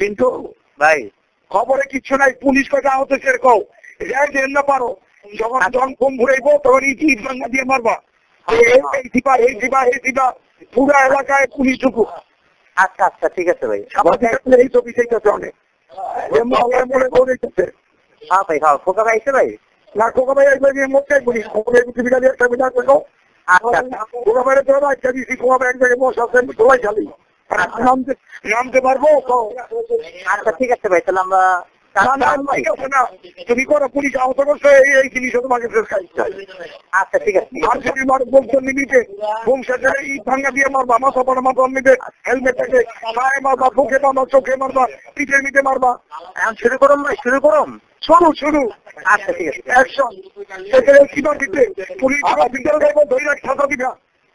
কিন্তু ভাই খবরে কিচ্ছু নাই পুলিশ কটা আহত সে কও যাই দেন না পারো। যখন যখন কম ঘুরাইবো তখন ইট ভাঙ্গা দিয়ে মারবা। এই- এই দিবা এই দিবা এই দিবা। পুরো এলাকায় পুলিশ ঢুকু আচ্ছা আচ্ছা ঠিক আছে ভাই। এই ছবি চাইতেছে অনেক। মনে হ্যাঁ ভাই হ্যাঁ খোকা ভাই ভাই। না কোকা ভাই একবার গিয়ে মোটাই বলি কোকা ভাই পৃথিবীটা দিয়ে একটা করো আচ্ছা তো একটা দিছি কোকা ভাই এক জায়গায় বসে আছেন সবাই খালি নামতে নামতে পারব? আচ্ছা ঠিক আছে ভাই তাহলে আমরা তুমি করো পুলিশ আহত করছ এই জিনিস তোমাকে আচ্ছা ঠিক আছে। আর যদি মার ইট ভাঙ্গা দিয়ে মারবা মাথা পড়া মাথা নিবে হেলমেটটাকে পায়ে মারবা বুকে মারবা চোখে মারবা পিঠের নিতে মারবা। এখন শুরু করুন ভাই শুরু করুন। শুরু শুরু আচ্ছা ঠিক আছে। অ্যাকশন এখানে কিবা দিতে পুলিশ যাইবো ধরে রাখ সাজা দিবা